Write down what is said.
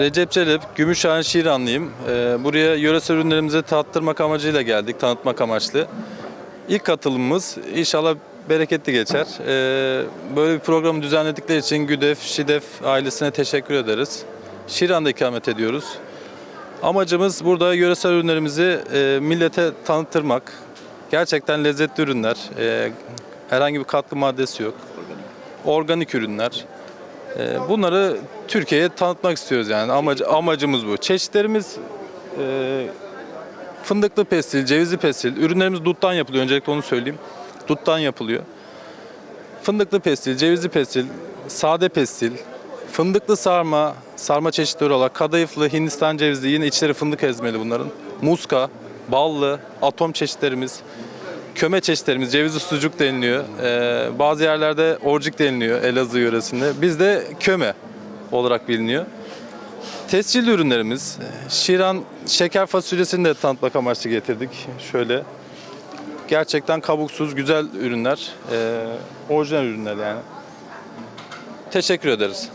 Recep Çelebi, Gümüşhane Şiranlıyım. Ee, buraya yöresel ürünlerimizi tattırmak amacıyla geldik, tanıtmak amaçlı. İlk katılımımız inşallah bereketli geçer. Ee, böyle bir programı düzenledikleri için GÜDEF, ŞİDEF ailesine teşekkür ederiz. Şiran'da ikamet ediyoruz. Amacımız burada yöresel ürünlerimizi e, millete tanıttırmak. Gerçekten lezzetli ürünler. E, herhangi bir katkı maddesi yok. Organik ürünler. E, bunları Türkiye'ye tanıtmak istiyoruz yani. Amacı, amacımız bu. Çeşitlerimiz e, fındıklı pestil, cevizli pestil. Ürünlerimiz duttan yapılıyor. Öncelikle onu söyleyeyim. Duttan yapılıyor. Fındıklı pestil, cevizli pestil, sade pestil, fındıklı sarma, sarma çeşitleri olarak kadayıflı, Hindistan cevizli, yine içleri fındık ezmeli bunların. Muska, ballı, atom çeşitlerimiz, köme çeşitlerimiz, cevizli sucuk deniliyor. Ee, bazı yerlerde orcik deniliyor Elazığ yöresinde. Bizde köme olarak biliniyor. Tescilli ürünlerimiz, Şiran şeker fasulyesini de tanıtmak amaçlı getirdik. Şöyle gerçekten kabuksuz güzel ürünler. Ee, orijinal ürünler yani. Teşekkür ederiz.